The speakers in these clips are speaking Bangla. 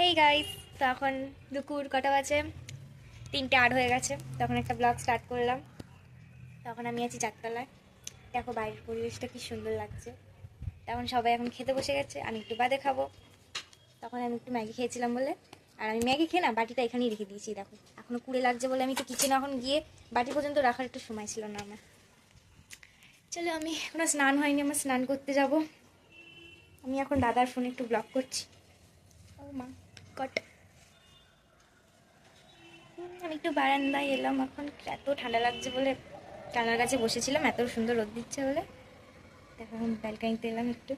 হেই গাইস তো এখন দুপুর কটা বাজে? তিনটে আট হয়ে গেছে। তখন একটা ব্লগ স্টার্ট করলাম। তখন আমি আছি চারতলায়। দেখো বাইরের পরিবেশটা কি সুন্দর লাগছে। তখন সবাই এখন খেতে বসে গেছে, আমি একটু বাদে খাব। তখন আমি একটু ম্যাগি খেয়েছিলাম বলে। আর আমি ম্যাগি খেয়ে না বাটিটা এখানেই রেখে দিয়েছি, দেখো। এখনও কুড়ে লাগছে বলে আমি একটু কিচেনে এখন গিয়ে বাটি পর্যন্ত রাখার একটু সময় ছিল না আমার। চলো আমি এখনও স্নান হয়নি, আমার স্নান করতে যাব। আমি এখন দাদার ফোনে একটু ব্লগ করছি। ও মা। কট আমি একটু বারান্দায় এলাম এখন। এত ঠান্ডা লাগছে বলে জানার কাছে বসেছিলাম, এত সুন্দর রোদ দিচ্ছে বলে। দেখো, এখন ব্যালকানিতে এলাম একটু।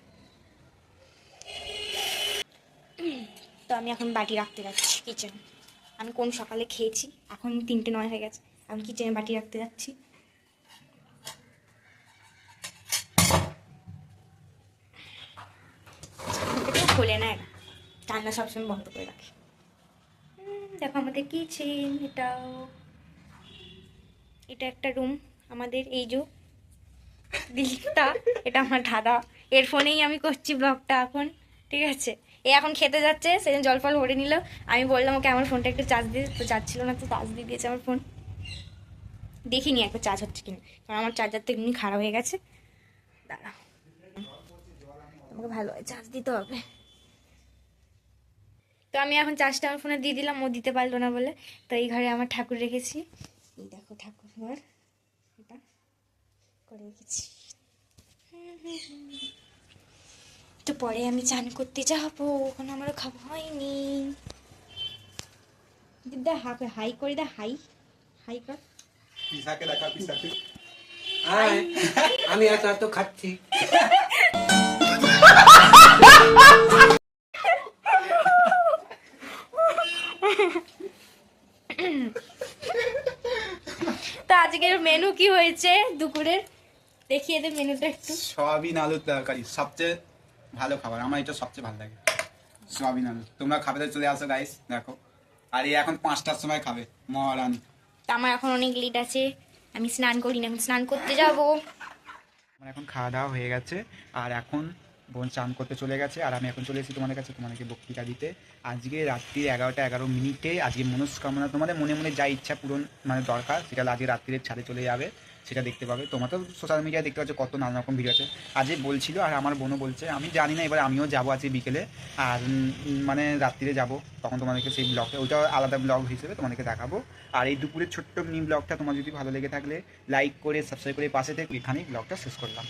তো আমি এখন বাটি রাখতে যাচ্ছি কিচেন আমি কোন সকালে খেয়েছি? এখন তিনটে নয় হয়ে গেছে। আমি কিচেনে বাটি রাখতে যাচ্ছি। খোলে না রান্না সবসময় বন্ধ করে রাখে। দেখো আমাদের কিচেন এটাও। এটা একটা রুম আমাদের এই যে দিকটা এটা আমার দাদা। এর ফোনেই আমি করছি ব্লগটা এখন, ঠিক আছে? এ এখন খেতে যাচ্ছে, সেদিন জল ফল ভরে নিল। আমি বললাম, ওকে, আমার ফোনটা একটু চার্জ দিয়ে তো যাচ্ছিল না, তো চার্জ দিয়ে দিয়েছে আমার ফোন দেখিনি একবার চার্জ হচ্ছে কিনা। কারণ আমার চার্জার তো এমনি খারাপ হয়ে গেছে। দাঁড়া আমাকে ভালো চার্জ দিতে হবে। তো আমি এখন চার্জটা আমার ফোনে দিয়ে দিলাম ও দিতে পারল না বলে। তো এই ঘরে আমার ঠাকুর রেখেছি। এই দেখো ঠাকুর ঘর। এটা করে রেখেছি। তো পরে আমি চান করতে যাব ওখানে আমার খাওয়া হয়নি। দিদা হাই হাই করে দা হাই। হাই কর। পিসাকে দেখা পিসাকে। আয়। আমি এত এত খাচ্ছি। তো আজকের মেনু কি হয়েছে দুপুরের? দেখিয়ে দে মেনুটা একটু। সয়াবিন আলুর তরকারি সবচেয়ে ভালো খাবার। আমার এটা সবচেয়ে ভালো লাগে সয়াবিন আলু। তোমরা খাবে তো চলে আসো গাইস দেখো। আর এই এখন পাঁচটার সময় খাবে মহারানী। তো আমার এখন অনেক লেট আছে আমি স্নান করি না আমি স্নান করতে যাব। আমার এখন খাওয়া দাওয়া হয়ে গেছে আর এখন বোন চান করতে চলে গেছে, আর আমি এখন চলে এসেছি তোমাদের কাছে তোমাদেরকে বক্তৃতা দিতে। আজকে রাত্রি এগারোটা এগারো মিনিটে আজকে মনস্কামনা, তোমাদের মনে মনে যা ইচ্ছা পূরণ মানে দরকার, সেটা আজকে রাত্রির ছাদে চলে যাবে, সেটা দেখতে পাবে। তোমার তো সোশ্যাল মিডিয়ায় দেখতে পাচ্ছ কত নানা রকম ভিডিও আছে। আজকে বলছিল, আর আমার বোনও বলছে, আমি জানি না, এবার আমিও যাব আজকে বিকেলে, আর মানে রাত্রিরে যাব, তখন তোমাদেরকে সেই ব্লগটা ওইটা আলাদা ব্লগ হিসেবে তোমাদেরকে দেখাবো। আর এই দুপুরের ছোট্ট মিনি ব্লগটা তোমার যদি ভালো লেগে থাকলে লাইক করে সাবস্ক্রাইব করে পাশে থেকে, এখানেই ব্লগটা শেষ করলাম।